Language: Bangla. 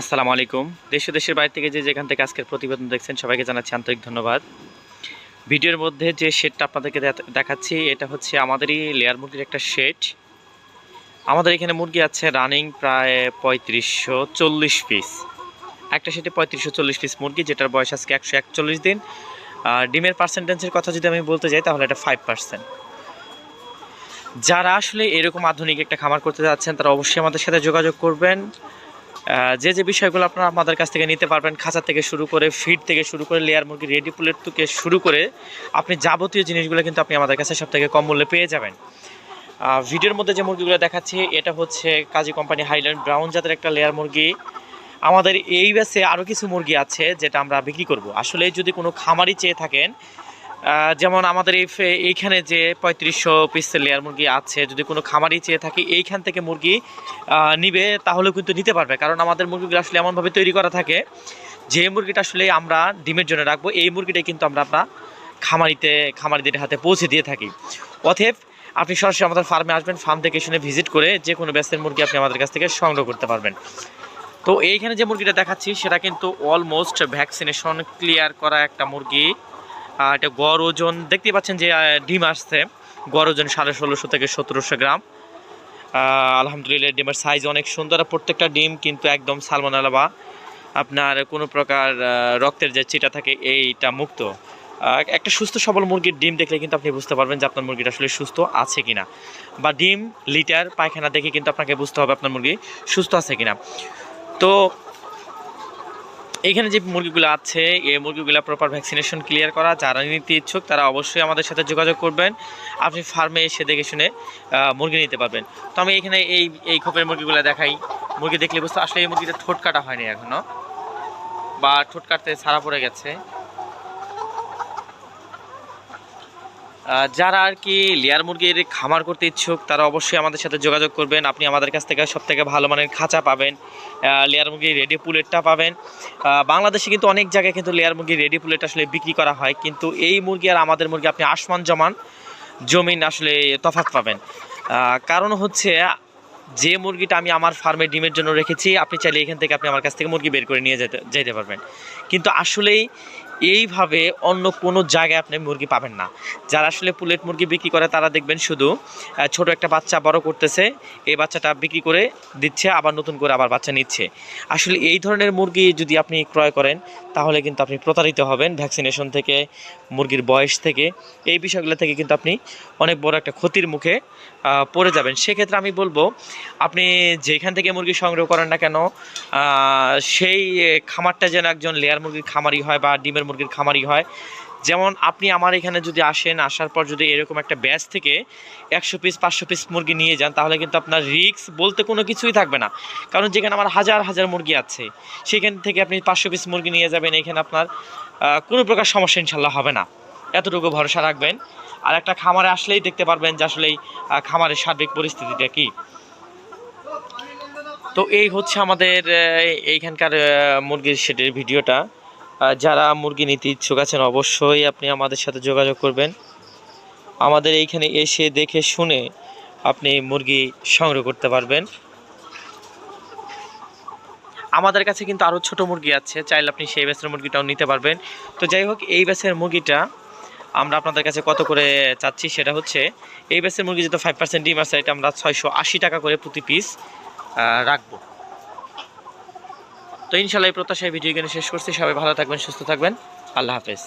আসসালামু আলাইকুম। দেশ দেশের বাইরে থেকে যে যেখান থেকে আজকের প্রতিবেদন দেখছেন, সবাইকে জানাচ্ছি আন্তরিক ধন্যবাদ। ভিডিওর মধ্যে যে শেডটা আপনাদেরকে দেখাচ্ছি, এটা হচ্ছে আমাদেরই লেয়ার মুরগির একটা শেড। আমাদের এখানে মুরগি আছে রানিং প্রায় পঁয়ত্রিশশো চল্লিশ পিস। একটা শেডে পঁয়ত্রিশশো চল্লিশ পিস মুরগি, যেটার বয়স আজকে একশো একচল্লিশ দিন। আর ডিমের পার্সেন্টেজের কথা যদি আমি বলতে যাই, তাহলে এটা ফাইভ পার্সেন্ট যারা আসলে এরকম আধুনিক একটা খামার করতে যাচ্ছেন, তারা অবশ্যই আমাদের সাথে যোগাযোগ করবেন। যে যে বিষয়গুলো আপনারা আমাদের কাছ থেকে নিতে পারবেন, খাঁচা থেকে শুরু করে, ফিড থেকে শুরু করে লেয়ার মুরগি রেডি পুলের থেকে শুরু করে, আপনি যাবতীয় জিনিসগুলো কিন্তু আপনি আমাদের কাছে সব থেকে কম মূল্যে পেয়ে যাবেন। ভিডিওর মধ্যে যে মুরগিগুলো দেখাচ্ছি, এটা হচ্ছে কাজী কোম্পানি হাইল্যান্ড ব্রাউন জাতের একটা লেয়ার মুরগি। আমাদের এই ব্যাসে আরও কিছু মুরগি আছে যেটা আমরা বিক্রি করব। আসলে যদি কোনো খামারি চেয়ে থাকেন যেমন আমাদের এই এইখানে যে পঁয়ত্রিশশো পিস লেয়ার মুরগি আছে, যদি কোনো খামারি চেয়ে থাকে, এইখান থেকে মুরগি নিবে তাহলেও কিন্তু নিতে পারবে। কারণ আমাদের মুরগিগুলো আসলে এমনভাবে তৈরি করা থাকে, যে মুরগিটা আসলে আমরা ডিমের জন্য রাখব, এই মুরগিটাই কিন্তু আমরা আমরা খামারিতে, খামারিদের হাতে পৌঁছে দিয়ে থাকি। অতএব, আপনি সরাসরি আমাদের ফার্মে আসবেন, ফার্ম থেকে শুনে ভিজিট করে যে কোনো ব্যস্তের মুরগি আপনি আমাদের কাছ থেকে সংগ্রহ করতে পারবেন। তো এইখানে যে মুরগিটা দেখাচ্ছি, সেটা কিন্তু অলমোস্ট ভ্যাকসিনেশন ক্লিয়ার করা একটা মুরগি। এটা গড় ওজন দেখতেই পাচ্ছেন যে ডিম আসছে। গড় ওজন সাড়ে ষোলোশো থেকে সতেরোশো গ্রাম। আলহামদুলিল্লাহ ডিমের সাইজ অনেক সুন্দর। আর প্রত্যেকটা ডিম কিন্তু একদম সালমোনালা বা আপনার কোনো প্রকার রক্তের যে চিটা থাকে, এইটা মুক্ত। একটা সুস্থ সবল মুরগির ডিম দেখলে কিন্তু আপনি বুঝতে পারবেন যে আপনার মুরগিটা আসলে সুস্থ আছে কিনা। বা ডিম, লিটার, পায়খানা দেখে কিন্তু আপনাকে বুঝতে হবে আপনার মুরগি সুস্থ আছে কিনা। তো এখানে যে মুরগিগুলো আছে, এই মুরগিগুলো প্রপার ভ্যাকসিনেশন ক্লিয়ার করা, যারা নিতে ইচ্ছুক তারা অবশ্যই আমাদের সাথে যোগাযোগ করবেন। আপনি ফার্মে এসে দেখে শুনে মুরগি নিতে পারবেন। তো আমি এখানে এই এই খোপের মুরগিগুলো দেখাই। মুরগি দেখলে বুঝতে আসলে এই মুরগিটা ঠোঁট কাটা হয়নি এখনও বা ঠোঁট কাটতে ছাড়া পড়ে গেছে। যারা আর কি লেয়ার মুরগির খামার করতে ইচ্ছুক, তারা অবশ্যই আমাদের সাথে যোগাযোগ করবেন। আপনি আমাদের কাছ থেকে সব থেকে ভালো মানের খাঁচা পাবেন লেয়ার মুরগি রেডি পুলেটটা পাবেন। বাংলাদেশে কিন্তু অনেক জায়গায় কিন্তু লেয়ার মুরগি রেডি পুলেট আসলে বিক্রি করা হয়, কিন্তু এই মুরগি আর আমাদের মুরগি আপনি আসমান জমান জমিন আসলে তফাৎ পাবেন। কারণ হচ্ছে যে মুরগিটা আমি আমার ফার্মে ডিমের জন্য রেখেছি, আপনি চাইলে এখান থেকে আপনি আমার কাছ থেকে মুরগি বের করে নিয়ে যেতে যেতে পারবেন। কিন্তু আসলেই এইভাবে অন্য কোনো জায়গায় আপনি মুরগি পাবেন না। যারা আসলে পুলেট মুরগি বিক্রি করে, তারা দেখবেন শুধু ছোট একটা বাচ্চা বড় করতেছে, এই বাচ্চাটা বিক্রি করে দিচ্ছে, আবার নতুন করে আবার বাচ্চা নিচ্ছে। আসলে এই ধরনের মুরগি যদি আপনি ক্রয় করেন, তাহলে কিন্তু আপনি প্রতারিত হবেন ভ্যাকসিনেশন থেকে, মুরগির বয়স থেকে। এই বিষয়গুলো থেকে কিন্তু আপনি অনেক বড় একটা ক্ষতির মুখে পড়ে যাবেন। সেক্ষেত্রে আমি বলব, আপনি যেখান থেকে মুরগি সংগ্রহ করেন না কেন সেই খামারটা যেন একজন লেয়ার মুরগির খামারি হয় বা ডিমের মুরগির খামারি হয়। যেমন আপনি আমার এখানে যদি আসেন, আসার পর যদি এরকম একটা ব্যাচ থেকে একশো পিস পাঁচশো পিস মুরগি নিয়ে যান, তাহলে কিন্তু আপনার রিস্ক বলতে কোনো কিছুই থাকবে না। কারণ যেখানে আমার হাজার হাজার মুরগি আছে, সেখান থেকে আপনি পাঁচশো পিস মুরগি নিয়ে যাবেন, এখানে আপনার কোনো প্রকার সমস্যা ইনশাল্লাহ হবে না। এতটুকু ভরসা রাখবেন। আর একটা খামারে আসলেই দেখতে পারবেন যে আসলে খামারের সার্বিক পরিস্থিতিটা কী। তো এই হচ্ছে আমাদের এইখানকার মুরগির শেডের ভিডিওটা। যারা মুরগি নিতে ইচ্ছুক আছেন, অবশ্যই আপনি আমাদের সাথে যোগাযোগ করবেন। আমাদের এইখানে এসে দেখে শুনে আপনি মুরগি সংগ্রহ করতে পারবেন। আমাদের কাছে কিন্তু আরও ছোট মুরগি আছে, চাইলে আপনি সেই ব্যাচের মুরগিটাও নিতে পারবেন। তো যাই হোক, এই ব্যাচের মুরগিটা আমরা আপনাদের কাছে কত করে চাচ্ছি সেটা হচ্ছে, এই ব্যাচের মুরগি যেহেতু ফাইভ পার্সেন্ট ডিম আছে, এটা আমরা ছয়শো আশি টাকা করে প্রতি পিস রাখব। তো ইনশাল্লাহ এই প্রত্যাশায় ভিডিও এখানে শেষ করছি। সবাই ভালো থাকবেন, সুস্থ থাকবেন। আল্লাহ হাফেজ।